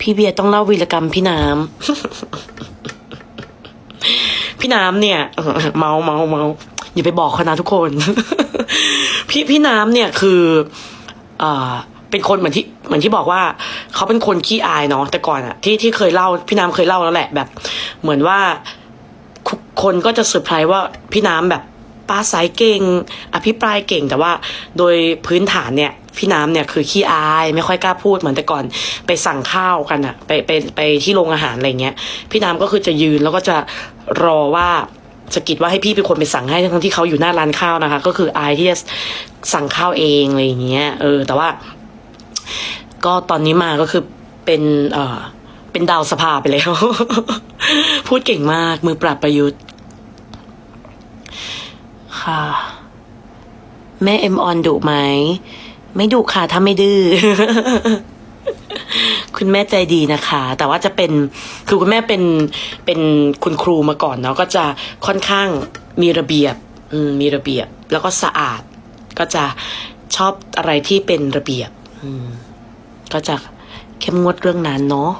พี่เบียร์ต้องเล่าวีรกรรมพี่น้ำ พี่น้ำเนี่ย เมาเมาเมาอย่าไปบอกเขานะทุกคน พี่พี่น้ำเนี่ยคือเอ่อเป็นคนเหมือนที่เหมือนที่บอกว่าเขาเป็นคนขี้อายเนาะแต่ก่อนอะที่ที่เคยเล่าพี่น้ำเคยเล่าแล้วแหละแบบ เหมือนว่าคนก็จะเซอร์ไพรส์ว่าพี่น้ำแบบปลาสายเก่ง อภิปรายเก่งแต่ว่าโดยพื้นฐานเนี่ย พี่น้ำเนี่ยคือขี้อายไม่ค่อยกล้าพูดเหมือนแต่ก่อนไปสั่งข้าวกันอะไปไปไปที่โรงอาหารอะไรเงี้ย พี่น้ำก็คือจะยืนแล้วก็จะรอว่าสะกิดว่าให้พี่เป็นคนไปสั่งให้ทั้งที่เขาอยู่หน้าร้านข้าวนะคะ ก็คืออายที่จะสั่งข้าวเองอะไรอย่างเงี้ยเออ แต่ว่า ก็ตอนนี้มาก็คือเป็นเออเป็นดาวสภาไปแล้ว พูดเก่งมากมือปราบประยุทธ์ ค่ะ แม่เอ็มออนดุไหม ไม่ดุค่ะถ้าไม่ดื้อคุณแม่ใจดีนะคะ แต่ว่าจะเป็นคือคุณแม่เป็นเป็นคุณครูมาก่อนเนาะก็จะค่อนข้างมีระเบียบมีระเบียบ แล้วก็สะอาด ก็จะชอบอะไรที่เป็นระเบียบก็จะเข้มงวดเรื่องนั้นเนาะ